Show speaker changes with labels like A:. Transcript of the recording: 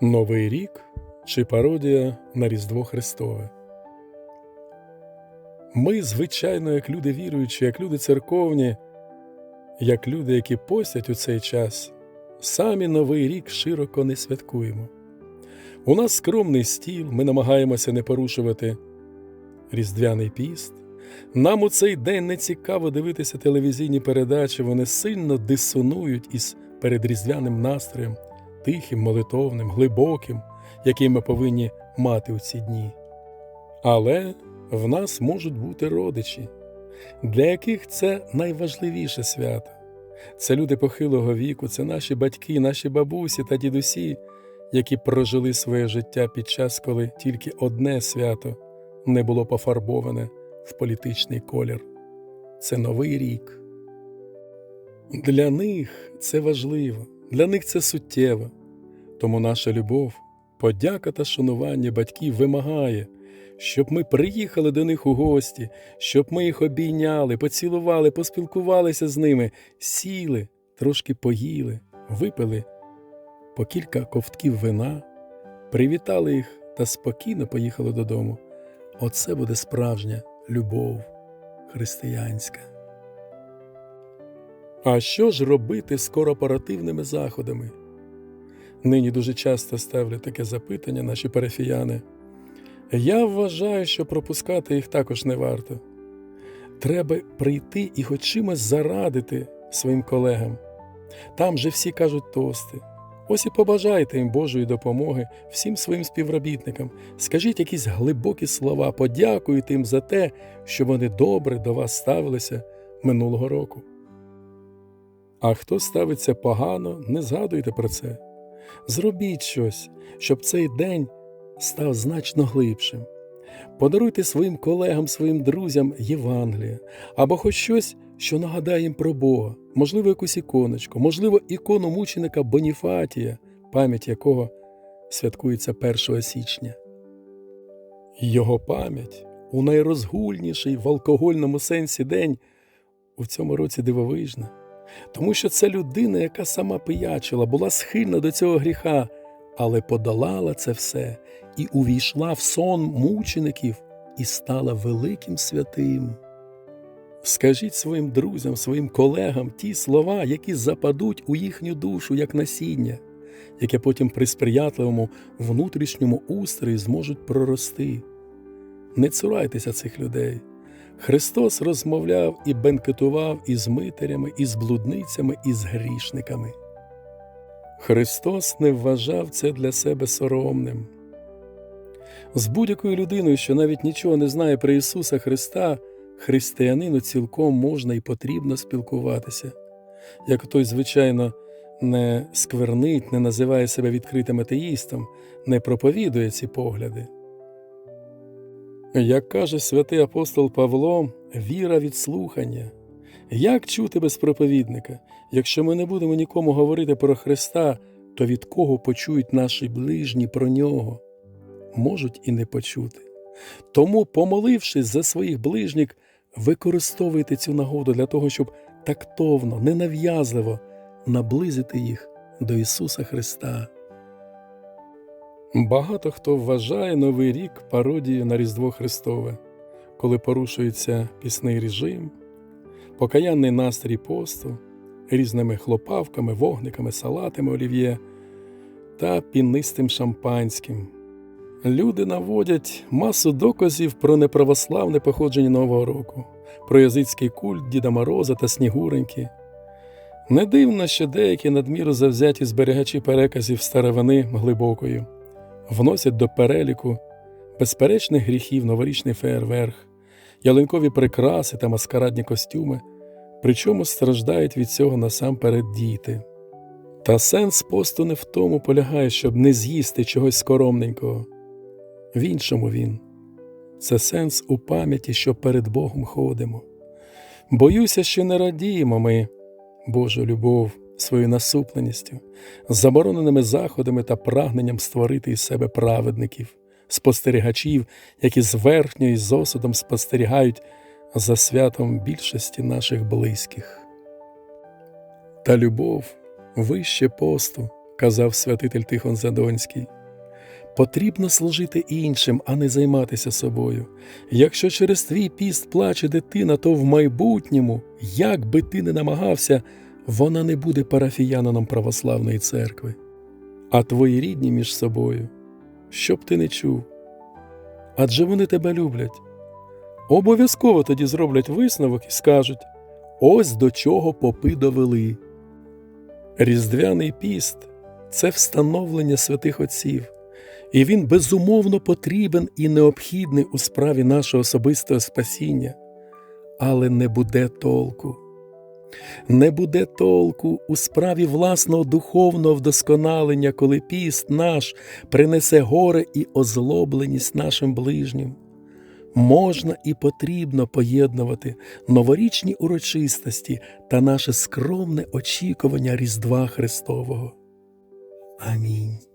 A: Новий рік чи пародія на Різдво Христове. Ми, звичайно, як люди віруючі, як люди церковні, як люди, які постять у цей час, самі Новий рік широко не святкуємо. У нас скромний стіл, ми намагаємося не порушувати Різдвяний піст. Нам у цей день не цікаво дивитися телевізійні передачі, вони сильно дисонують із передріздвяним настроєм тихим, молитовним, глибоким, який ми повинні мати у ці дні. Але в нас можуть бути родичі, для яких це найважливіше свято. Це люди похилого віку, це наші батьки, наші бабусі та дідусі, які прожили своє життя під час, коли тільки одне свято не було пофарбоване в політичний колір. Це новий рік. Для них це важливо, для них це суттєво. Тому наша любов, подяка та шанування батьків вимагає, щоб ми приїхали до них у гості, щоб ми їх обійняли, поцілували, поспілкувалися з ними, сіли, трошки поїли, випили по кілька ковтків вина, привітали їх та спокійно поїхали додому. Оце буде справжня любов християнська. А що ж робити з корпоративними заходами? Нині дуже часто ставлять таке запитання наші парафіяни. Я вважаю, що пропускати їх також не варто. Треба прийти і хоч чимось зарадити своїм колегам. Там же всі кажуть тости. Ось і побажайте їм Божої допомоги всім своїм співробітникам. Скажіть якісь глибокі слова, подякуйте їм за те, що вони добре до вас ставилися минулого року. А хто ставиться погано, не згадуйте про це. Зробіть щось, щоб цей день став значно глибшим. Подаруйте своїм колегам, своїм друзям Євангелія або хоч щось, що нагадає їм про Бога, можливо, якусь іконочку, можливо, ікону мученика Боніфатія, пам'ять якого святкується 1 січня. Його пам'ять у найрозгульніший в алкогольному сенсі день у цьому році дивовижна тому що це людина, яка сама пиячила, була схильна до цього гріха, але подолала це все і увійшла в сон мучеників і стала великим святим. Скажіть своїм друзям, своїм колегам ті слова, які западуть у їхню душу як насіння, яке потім при сприятливому внутрішньому устрої зможуть прорости. Не цурайтеся цих людей. Христос розмовляв і бенкетував із митарями, із блудницями, і з грішниками. Христос не вважав це для себе соромним. З будь-якою людиною, що навіть нічого не знає про Ісуса Христа, християнину цілком можна і потрібно спілкуватися. Як той, звичайно, не сквернить, не називає себе відкритим атеїстом, не проповідує ці погляди. Як каже святий апостол Павло, віра від слухання. Як чути без проповідника? Якщо ми не будемо нікому говорити про Христа, то від кого почують наші ближні про нього? Можуть і не почути. Тому, помолившись за своїх ближніх, використовуйте цю нагоду для того, щоб тактовно, ненав'язливо наблизити їх до Ісуса Христа. Багато хто вважає Новий рік пародією на Різдво Христове, коли порушується пісний режим, покаянний настрій посту, різними хлопавками, вогниками, салатами олів'є та пінистим шампанським. Люди наводять масу доказів про неправославне походження Нового року, про язицький культ Діда Мороза та Снігуреньки. Не дивно, що деякі надміру завзяті зберігачі переказів старовини глибокою вносять до переліку безперечних гріхів новорічний феєрверх, ялинкові прикраси та маскарадні костюми, причому страждають від цього насамперед діти. Та сенс посту не в тому полягає, щоб не з'їсти чогось скоромненького. В іншому він це сенс у пам'яті, що перед Богом ходимо. Боюся, що не радіємо ми, Божу любов своєю насупленістю, забороненими заходами та прагненням створити із себе праведників, спостерігачів, які з осудом спостерігають за святом більшості наших близьких. Та любов вище посту, казав святитель Тихон Задонський. Потрібно служити іншим, а не займатися собою. Якщо через твій піст плаче дитина, то в майбутньому, як би ти не намагався, вона не буде парафіянином православної церкви. А твої рідні між собою, що б ти не чув, адже вони тебе люблять. Обов'язково тоді зроблять висновок і скажуть: ось до чого попи довели. Різдвяний піст це встановлення святих отців, і він безумовно потрібен і необхідний у справі нашого особистого спасіння, але не буде толку. Не буде толку у справі власного духовного вдосконалення, коли піст наш принесе горе і озлобленість нашим ближнім. Можна і потрібно поєднувати новорічні урочистості та наше скромне очікування Різдва Христового. Амінь.